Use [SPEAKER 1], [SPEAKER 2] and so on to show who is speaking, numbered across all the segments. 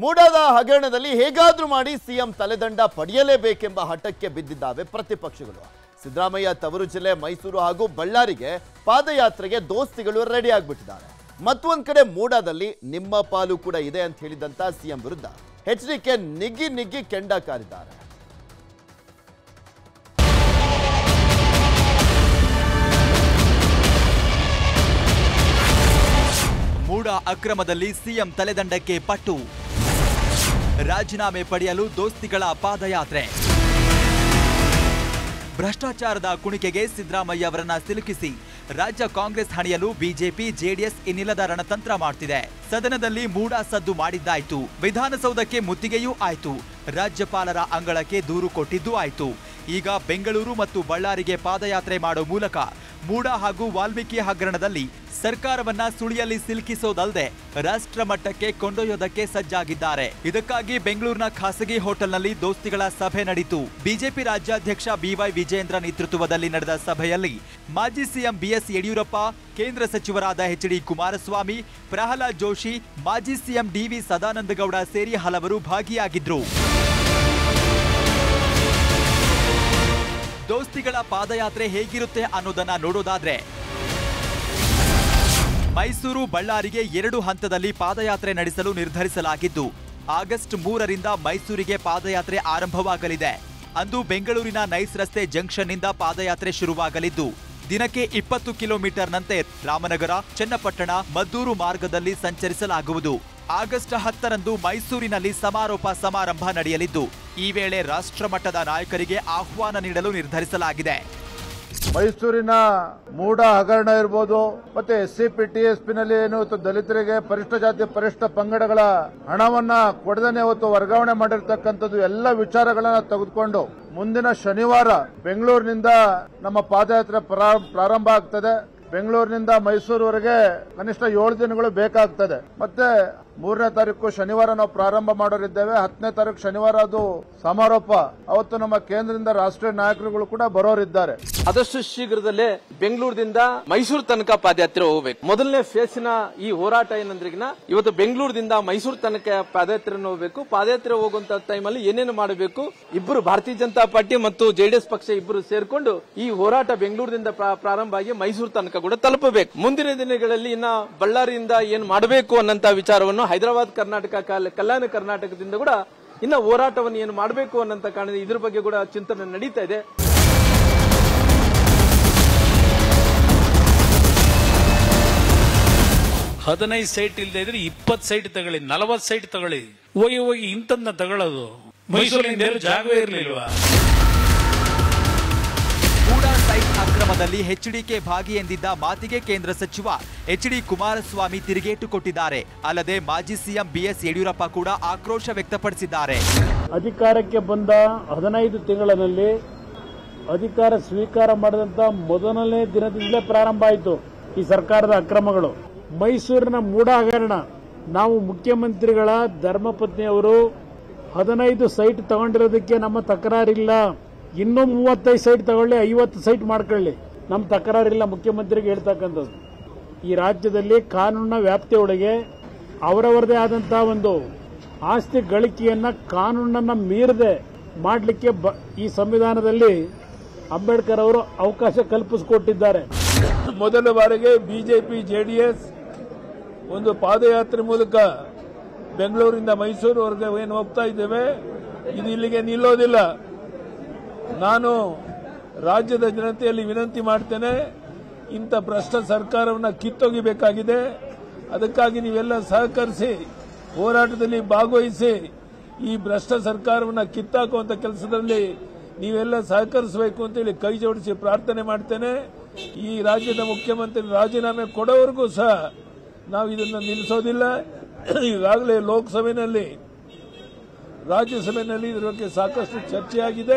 [SPEAKER 1] ಮೂಡಾದ ಹಗರಣದಲ್ಲಿ ಹೇಗಾದ್ರೂ ಮಾಡಿ ಸಿಎಂ ತಲೆದಂಡ ಪಡೆಯಲೇಬೇಕೆಂಬ ಹಠಕ್ಕೆ ಬಿದ್ದಿದ್ದಾವೆ ಪ್ರತಿಪಕ್ಷಗಳು. ಸಿದ್ದರಾಮಯ್ಯ ತವರು ಜಿಲ್ಲೆ ಮೈಸೂರು ಹಾಗೂ ಬಳ್ಳಾರಿಗೆ ಪಾದಯಾತ್ರೆಗೆ ದೋಸ್ತಿಗಳು ರೆಡಿ ಆಗ್ಬಿಟ್ಟಿದ್ದಾರೆ. ಮತ್ತೊಂದ್ ಕಡೆ ಮೂಡಾದಲ್ಲಿ ನಿಮ್ಮ ಪಾಲು ಕೂಡ ಇದೆ ಅಂತ ಹೇಳಿದಂತ ಸಿಎಂ ವಿರುದ್ಧ ಎಚ್ ಡಿಕೆ ನಿಗ್ಗಿ ನಿಗ್ಗಿ ಕೆಂಡ ಕಾರಿದ್ದಾರೆ.
[SPEAKER 2] ಮೂಡ ಅಕ್ರಮದಲ್ಲಿ ಸಿಎಂ ತಲೆದಂಡಕ್ಕೆ ಪಟ್ಟು. ರಾಜೀನಾಮೆ ಪಡೆಯಲು ದೋಸ್ತಿಗಳ ಪಾದಯಾತ್ರೆ. ಭ್ರಷ್ಟಾಚಾರದ ಕುಣಿಕೆಗೆ ಸಿದ್ದರಾಮಯ್ಯ ಅವರನ್ನ ಸಿಲುಕಿಸಿ. ರಾಜ್ಯ ಕಾಂಗ್ರೆಸ್ ಹಣಿಯಲು ಬಿಜೆಪಿ, ಜೆಡಿಎಸ್ ಇನ್ನಿಲ್ಲದ ರಣತಂತ್ರ ಮಾಡ್ತಿದೆ. ಸದನದಲ್ಲಿ ಮೂಡ ಸದ್ದು ಮಾಡಿದ್ದಾಯ್ತು. ವಿಧಾನಸೌಧಕ್ಕೆ ಮುತ್ತಿಗೆಯೂ ಆಯ್ತು. ರಾಜ್ಯಪಾಲರ ಅಂಗಳಕ್ಕೆ ದೂರು ಕೊಟ್ಟಿದ್ದೂ ಆಯ್ತು. ಈಗ ಬೆಂಗಳೂರು ಮತ್ತು ಬಳ್ಳಾರಿಗೆ ಪಾದಯಾತ್ರೆ ಮಾಡೋ ಮೂಲಕ ಮೂಡ ಹಾಗೂ ವಾಲ್ಮೀಕಿ ಹಗರಣದಲ್ಲಿ ಸರ್ಕಾರವನ್ನ ಸುಳಿಯಲ್ಲಿ ಸಿಲುಕಿಸೋದಲ್ಲದೆ ರಾಷ್ಟ್ರ ಮಟ್ಟಕ್ಕೆ ಕೊಂಡೊಯ್ಯೋದಕ್ಕೆ ಸಜ್ಜಾಗಿದ್ದಾರೆ. ಇದಕ್ಕಾಗಿ ಬೆಂಗಳೂರಿನ ಖಾಸಗಿ ಹೋಟೆಲ್ನಲ್ಲಿ ದೋಸ್ತಿಗಳ ಸಭೆ ನಡೆಯಿತು ಬಿಜೆಪಿ ರಾಜ್ಯಾಧ್ಯಕ್ಷ ಬಿವೈ ವಿಜೇಂದ್ರ ನೇತೃತ್ವದಲ್ಲಿ ನಡೆದ ಸಭೆಯಲ್ಲಿ ಮಾಜಿ ಸಿಎಂ ಬಿಎಸ್ ಯಡಿಯೂರಪ್ಪ, ಕೇಂದ್ರ ಸಚಿವರಾದ ಎಚ್ ಡಿ ಕುಮಾರಸ್ವಾಮಿ, ಪ್ರಹ್ಲಾದ್ ಜೋಶಿ, ಮಾಜಿ ಸಿಎಂ ಡಿವಿ ಸದಾನಂದಗೌಡ ಸೇರಿ ಹಲವರು ಭಾಗಿಯಾಗಿದ್ರು. ದೋಸ್ತಿಗಳ ಪಾದಯಾತ್ರೆ ಹೇಗಿರುತ್ತೆ ಅನ್ನೋದನ್ನ ನೋಡೋದಾದ್ರೆ, ಮೈಸೂರು ಬಳ್ಳಾರಿಗೆ ಎರಡು ಹಂತದಲ್ಲಿ ಪಾದಯಾತ್ರೆ ನಡೆಸಲು ನಿರ್ಧರಿಸಲಾಗಿದ್ದು, ಆಗಸ್ಟ್ ಮೂರರಿಂದ ಮೈಸೂರಿಗೆ ಪಾದಯಾತ್ರೆ ಆರಂಭವಾಗಲಿದೆ. ಅಂದು ಬೆಂಗಳೂರಿನ ನೈಸ್ ರಸ್ತೆ ಜಂಕ್ಷನ್ನಿಂದ ಪಾದಯಾತ್ರೆ ಶುರುವಾಗಲಿದ್ದು, ದಿನಕ್ಕೆ ಇಪ್ಪತ್ತು ಕಿಲೋಮೀಟರ್ನಂತೆ ರಾಮನಗರ, ಚನ್ನಪಟ್ಟಣ, ಮದ್ದೂರು ಮಾರ್ಗದಲ್ಲಿ ಸಂಚರಿಸಲಾಗುವುದು. ಆಗಸ್ಟ್ ಹತ್ತರಂದು ಮೈಸೂರಿನಲ್ಲಿ ಸಮಾರೋಪ ಸಮಾರಂಭ ನಡೆಯಲಿದ್ದು ಈ ವೇಳೆ ರಾಷ್ಟ್ರಮಟ್ಟದ ನಾಯಕರಿಗೆ ಆಹ್ವಾನ ನೀಡಲು ನಿರ್ಧರಿಸಲಾಗಿದೆ.
[SPEAKER 3] ಮೈಸೂರಿನ ಮೂಡ ಹಗರಣ ಇರ್ಬೋದು, ಮತ್ತೆ S C P T S P ನಲ್ಲಿ ಏನು ದಲಿತರಿಗೆ ಪರಿಷ್ಠ ಜಾತಿ, ಪರಿಷ್ಠ ಪಂಗಡಗಳ ಹಣವನ್ನ ಕೊಡದನೆ ಇವತ್ತು ವರ್ಗಾವಣೆ ಮಾಡಿರ್ತಕ್ಕಂಥದ್ದು ಎಲ್ಲ ವಿಚಾರಗಳನ್ನ ತೆಗೆದುಕೊಂಡು ಮುಂದಿನ ಶನಿವಾರ ಬೆಂಗಳೂರಿನಿಂದ ನಮ್ಮ ಪಾದಯಾತ್ರೆ ಪ್ರಾ- ಪ್ರಾರಂಭ ಆಗ್ತದೆ. ಬೆಂಗಳೂರಿನಿಂದ ಮೈಸೂರುವರೆಗೆ ಕನಿಷ್ಠ ಏಳು ದಿನಗಳು ಬೇಕಾಗ್ತದೆ. ಮತ್ತೆ ಮೂರನೇ ತಾರೀಕು ಶನಿವಾರ ನಾವು ಪ್ರಾರಂಭ ಮಾಡೋರಿದ್ದೇವೆ. ಹತ್ತನೇ ತಾರೀಕು ಶನಿವಾರ ಅದು ಸಮಾರೋಪ. ಅವತ್ತು ನಮ್ಮ ಕೇಂದ್ರದಿಂದ ರಾಷ್ಟ್ರೀಯ ನಾಯಕರುಗಳು ಕೂಡ ಬರೋರಿದ್ದಾರೆ.
[SPEAKER 4] ಆದಷ್ಟು ಶೀಘ್ರದಲ್ಲೇ ಬೆಂಗಳೂರಿನಿಂದ ಮೈಸೂರು ತನಕ ಪಾದಯಾತ್ರೆ ಹೋಗ್ಬೇಕು. ಮೊದಲನೇ ಫೇಸಿನ ಈ ಹೋರಾಟ ಏನಂದ್ರಿಗಿನ ಇವತ್ತು ಬೆಂಗಳೂರಿನಿಂದ ಮೈಸೂರು ತನಕ ಪಾದಯಾತ್ರೆ ಹೋಗ್ಬೇಕು. ಪಾದಯಾತ್ರೆ ಹೋಗುವಂತ ಟೈಮಲ್ಲಿ ಏನೇನು ಮಾಡಬೇಕು? ಇಬ್ಬರು ಭಾರತೀಯ ಜನತಾ ಪಾರ್ಟಿ ಮತ್ತು ಜೆಡಿಎಸ್ ಪಕ್ಷ ಇಬ್ಬರು ಸೇರ್ಕೊಂಡು ಈ ಹೋರಾಟ ಬೆಂಗಳೂರಿನಿಂದ ಪ್ರಾ- ಪ್ರಾರಂಭ ಆಗಿ ಮೈಸೂರು ತನಕ ಕೂಡ ತಲುಪಬೇಕು. ಮುಂದಿನ ದಿನಗಳಲ್ಲಿ ಇನ್ನ ಬಳ್ಳಾರಿಯಿಂದ ಏನ್ ಮಾಡಬೇಕು ಅನ್ನಂತ ವಿಚಾರವನ್ನು ಹೈದರಾಬಾದ್ ಕರ್ನಾಟಕ ಕಲ್- ಕಲ್ಯಾಣ ಕರ್ನಾಟಕದಿಂದ ಕೂಡ ಇನ್ನ ಹೋರಾಟವನ್ನು ಏನು ಮಾಡಬೇಕು ಅನ್ನಂತ ಕಾರಣ ಇದ್ರ ಬಗ್ಗೆ ಕೂಡ ಚಿಂತನೆ ನಡೀತಾ ಇದೆ.
[SPEAKER 5] ಹದಿನೈದು ಸೈಟ್ ಇಲ್ಲದೆ ಇದ್ರೆ ಇಪ್ಪತ್ತು ಸೈಟ್ ತಗೊಳ್ಳಿ, ನಲವತ್ತು ಸೈಟ್ ತಗೊಳ್ಳಿ. ಹೋಗಿ ಹೋಗಿ ಇಂಥದ್ನ ತಗೊಳ್ಳೋದು. ಮೈಸೂರಿನಿಂದ ಜಾಗವೇ ಇರಲಿಲ್ವಾ?
[SPEAKER 2] ಹೆಚ್ಡಿಕೆ ಎಚ್ಡಿಕೆ ಭಾಗಿ ಎಂದಿದ್ದ ಮಾತಿಗೆ ಕೇಂದ್ರ ಸಚಿವ ಎಚ್ ಡಿ ಕುಮಾರಸ್ವಾಮಿ ತಿರುಗೇಟು ಕೊಟ್ಟಿದ್ದಾರೆ. ಅಲ್ಲದೆ ಮಾಜಿ ಸಿಎಂ ಬಿಎಸ್ ಯಡಿಯೂರಪ್ಪ ಕೂಡ ಆಕ್ರೋಶ ವ್ಯಕ್ತಪಡಿಸಿದ್ದಾರೆ.
[SPEAKER 6] ಅಧಿಕಾರಕ್ಕೆ ಬಂದ ಹದಿನೈದು ತಿಂಗಳಲ್ಲಿ ಅಧಿಕಾರ ಸ್ವೀಕಾರ ಮಾಡಿದಂತ ಮೊದಲನೇ ದಿನದಿಂದಲೇ ಪ್ರಾರಂಭ ಆಯಿತು ಈ ಸರ್ಕಾರದ ಅಕ್ರಮಗಳು. ಮೈಸೂರಿನ ಮೂಡ ಹಗರಣ ನಾವು ಮುಖ್ಯಮಂತ್ರಿಗಳ ಧರ್ಮಪತ್ನಿಯವರು ಹದಿನೈದು ಸೈಟ್ ತಗೊಂಡಿರೋದಕ್ಕೆ ನಮ್ಮ ತಕರಾರಿಲ್ಲ. ಇನ್ನೂ ಮೂವತ್ತೈದು ಸೈಟ್ ತಗೊಳ್ಳಿ, ಐವತ್ತು ಸೈಟ್ ಮಾಡ್ಕೊಳ್ಳಿ. ನಮ್ಮ ತಕರಾರಿಲ್ಲ ಮುಖ್ಯಮಂತ್ರಿಗೆ ಹೇಳ್ತಕ್ಕಂಥದ್ದು. ಈ ರಾಜ್ಯದಲ್ಲಿ ಕಾನೂನಿನ ವ್ಯಾಪ್ತಿಯೊಳಗೆ ಅವರವರದೇ ಆದಂತಹ ಒಂದು ಆಸ್ತಿ ಗಳಿಕೆಯನ್ನ ಕಾನೂನನ್ನ ಮೀರದೆ ಮಾಡಲಿಕ್ಕೆ ಈ ಸಂವಿಧಾನದಲ್ಲಿ ಅಂಬೇಡ್ಕರ್ ಅವರು ಅವಕಾಶ ಕಲ್ಪಿಸಿಕೊಟ್ಟಿದ್ದಾರೆ.
[SPEAKER 3] ಮೊದಲ ಬಾರಿಗೆ ಬಿಜೆಪಿ, ಜೆಡಿಎಸ್ ಒಂದು ಪಾದಯಾತ್ರೆ ಮೂಲಕ ಬೆಂಗಳೂರಿಂದ ಮೈಸೂರುವರೆಗೆ ಏನು ಹೋಗ್ತಾ ಇದ್ದೇವೆ. ಇದು ಇಲ್ಲಿಗೆ ನಿಲ್ಲೋದಿಲ್ಲ. ನಾನು ರಾಜ್ಯದ ಜನತೆಯಲ್ಲಿ ವಿನಂತಿ ಮಾಡ್ತೇನೆ, ಇಂಥ ಭ್ರಷ್ಟ ಸರ್ಕಾರವನ್ನು ಕಿತ್ತೊಗಿಬೇಕಾಗಿದೆ. ಅದಕ್ಕಾಗಿ ನೀವೆಲ್ಲ ಸಹಕರಿಸಿ, ಹೋರಾಟದಲ್ಲಿ ಭಾಗವಹಿಸಿ, ಈ ಭ್ರಷ್ಟ ಸರ್ಕಾರವನ್ನು ಕಿತ್ತಾಕುವಂಥ ಕೆಲಸದಲ್ಲಿ ನೀವೆಲ್ಲ ಸಹಕರಿಸಬೇಕು ಅಂತೇಳಿ ಕೈ ಜೋಡಿಸಿ ಪ್ರಾರ್ಥನೆ ಮಾಡ್ತೇನೆ. ಈ ರಾಜ್ಯದ ಮುಖ್ಯಮಂತ್ರಿ ರಾಜೀನಾಮೆ ಕೊಡೋವರೆಗೂ ಸಹ ನಾವು ಇದನ್ನು ನಿಲ್ಲಿಸೋದಿಲ್ಲ. ಈಗಾಗಲೇ ಲೋಕಸಭೆಯಲ್ಲಿ ರಾಜ್ಯಸಭೆಯಲ್ಲಿ ಇದರ ಬಗ್ಗೆ ಸಾಕಷ್ಟು ಚರ್ಚೆಯಾಗಿದೆ.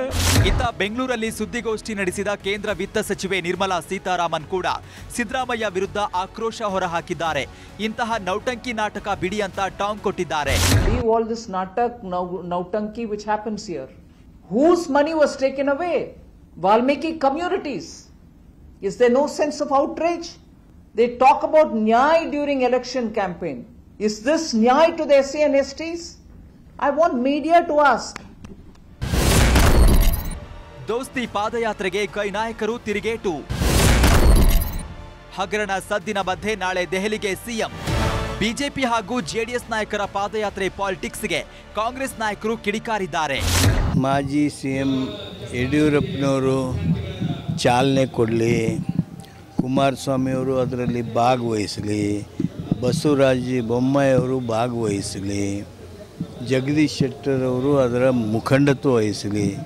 [SPEAKER 2] ಇತ್ತ ಬೆಂಗಳೂರಲ್ಲಿ ಸುದ್ದಿಗೋಷ್ಠಿ ನಡೆಸಿದ ಕೇಂದ್ರ ವಿತ್ತ ಸಚಿವೆ ನಿರ್ಮಲಾ ಸೀತಾರಾಮನ್ ಕೂಡ ಸಿದ್ದರಾಮಯ್ಯ ವಿರುದ್ಧ ಆಕ್ರೋಶ ಹೊರಹಾಕಿದ್ದಾರೆ. ಇಂತಹ ನೌಟಂಕಿ ನಾಟಕ ಬಿಡಿ ಅಂತ ಟಾಂಗ್ ಕೊಟ್ಟಿದ್ದಾರೆ.
[SPEAKER 7] Nautanki which happens here whose money was taken away Valmiki communities is they no sense of outrage they talk about nyay during election campaign is this nyay to the N S Ts I want media to ask.
[SPEAKER 2] ದೋಸ್ತಿ ಪಾದಯಾತ್ರೆಗೆ ಕೈ ನಾಯಕರು ತಿರುಗೇಟು. ಹಗರಣ ಸದ್ದಿನ ಮಧ್ಯೆ ನಾಳೆ ದೆಹಲಿಗೆ CM. BJP ಹಾಗೂ JDS ನಾಯಕರ ಪಾದಯಾತ್ರೆ ಪಾಲಿಟಿಕ್ಸ್ಗೆ ಕಾಂಗ್ರೆಸ್ ನಾಯಕರು ಕಿಡಿಕಾರಿದ್ದಾರೆ.
[SPEAKER 8] ಮಾಜಿ ಸಿ ಎಂ ಯಡಿಯೂರಪ್ಪನವರು ಚಾಲನೆ ಕೊಡಲಿ ಕುಮಾರಸ್ವಾಮಿಯವರು ಅದರಲ್ಲಿ ಭಾಗವಹಿಸಲಿ ಬಸವರಾಜ ಬೊಮ್ಮಾಯಿಯವರು ಭಾಗವಹಿಸಲಿ. ಜಗದೀಶ್ ಶೆಟ್ಟರವರು ಅದರ ಮುಖಂಡತ್ವ ವಹಿಸಲಿ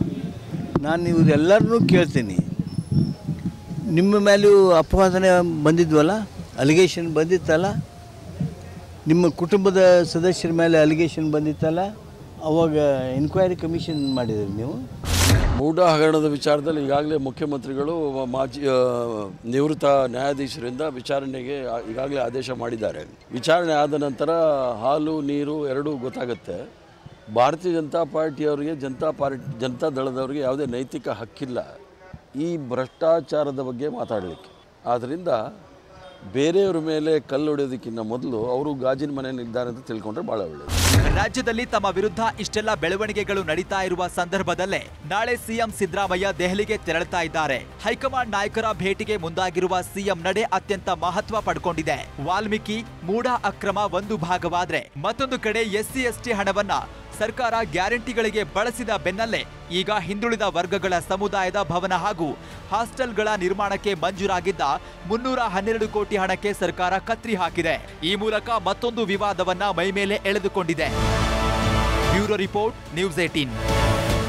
[SPEAKER 8] ನಾನು ಇವರೆಲ್ಲರನ್ನೂ ಕೇಳ್ತೀನಿ. ನಿಮ್ಮ ಮೇಲೂ ಅಪವಾದನೆ ಬಂದಿದ್ವಲ್ಲ ಅಲಿಗೇಷನ್ ಬಂದಿತ್ತಲ್ಲ? ನಿಮ್ಮ ಕುಟುಂಬದ ಸದಸ್ಯರ ಮೇಲೆ ಅಲಿಗೇಷನ್ ಬಂದಿತ್ತಲ್ಲ? ಅವಾಗ ಎನ್ಕ್ವೈರಿ ಕಮಿಷನ್ ಮಾಡಿದ್ರಿ ನೀವು?
[SPEAKER 9] ಮೂಢ ಹಗರಣದ ವಿಚಾರದಲ್ಲಿ ಈಗಾಗಲೇ ಮುಖ್ಯಮಂತ್ರಿಗಳು ಮಾಜಿ ನಿವೃತ್ತ ನ್ಯಾಯಾಧೀಶರಿಂದ ವಿಚಾರಣೆಗೆ ಈಗಾಗಲೇ ಆದೇಶ ಮಾಡಿದ್ದಾರೆ. ವಿಚಾರಣೆ ಆದ ನಂತರ ಹಾಲು, ನೀರು ಎರಡೂ ಗೊತ್ತಾಗುತ್ತೆ. ಭಾರತೀಯ ಜನತಾ ಪಾರ್ಟಿಯವರಿಗೆ, ಜನತಾ ಪಾರ್ಟಿ, ಜನತಾ ದಳದವರಿಗೆ ಯಾವುದೇ ನೈತಿಕ ಹಕ್ಕಿಲ್ಲ. ಈ ಭ್ರಷ್ಟಾಚಾರದ ಬಗ್ಗೆ ಮಾತಾಡಲಿಕ್ಕೆ. ಆದ್ದರಿಂದ ಬೇರೆಯವ್ರ ಮೇಲೆ ಕಲ್ಲು ಹೊಡೆಯೋದಕ್ಕಿಂತ ಮೊದಲು ಅವರು ಗಾಜಿನ ಮನೆಯಲ್ಲಿದ್ದಾರೆ ಅಂತ ತಿಳ್ಕೊಂಡ್ರೆ ಭಾಳ ಒಳ್ಳೆಯದು
[SPEAKER 2] ರಾಜ್ಯದಲ್ಲಿ ತಮ್ಮ ವಿರುದ್ಧ ಇಷ್ಟೆಲ್ಲ ಬೆಳವಣಿಗೆಗಳು ನಡೀತಾ ಇರುವ ಸಂದರ್ಭದಲ್ಲೇ ನಾಳೆ ಸಿಎಂ ಸಿದ್ದರಾಮಯ್ಯ ದೆಹಲಿಗೆ ತೆರಳುತ್ತಾ ಇದ್ದಾರೆ. ಹೈಕಮಾಂಡ್ ನಾಯಕರ ಭೇಟಿಗೆ ಮುಂದಾಗಿರುವ ಸಿಎಂ ನಡೆ ಅತ್ಯಂತ ಮಹತ್ವ ಪಡ್ಕೊಂಡಿದೆ. ವಾಲ್ಮೀಕಿ, ಮೂಢ ಅಕ್ರಮ ಒಂದು ಭಾಗವಾದ್ರೆ ಮತ್ತೊಂದು ಕಡೆ ಎಸ್ಸಿ, ಎಸ್ಟಿ ಹಣವನ್ನ ಸರ್ಕಾರ ಗ್ಯಾರಂಟಿಗಳಿಗೆ ಬಳಸಿದ ಬೆನ್ನಲ್ಲೇ ಈಗ ಹಿಂದುಳಿದ ವರ್ಗಗಳ ಸಮುದಾಯದ ಭವನ ಹಾಗೂ ಹಾಸ್ಟೆಲ್ಗಳ ನಿರ್ಮಾಣಕ್ಕೆ ಮಂಜೂರಾಗಿದ್ದ ಮುನ್ನೂರ ಹನ್ನೆರಡು ಕೋಟಿ ಹಣಕ್ಕೆ ಸರ್ಕಾರ ಕತ್ರಿ ಹಾಕಿದೆ. ಈ ಮೂಲಕ ಮತ್ತೊಂದು ವಿವಾದವನ್ನ ಮೈಮೇಲೆ ಎಳೆದುಕೊಂಡಿದೆ. Bureau report, news eighteen.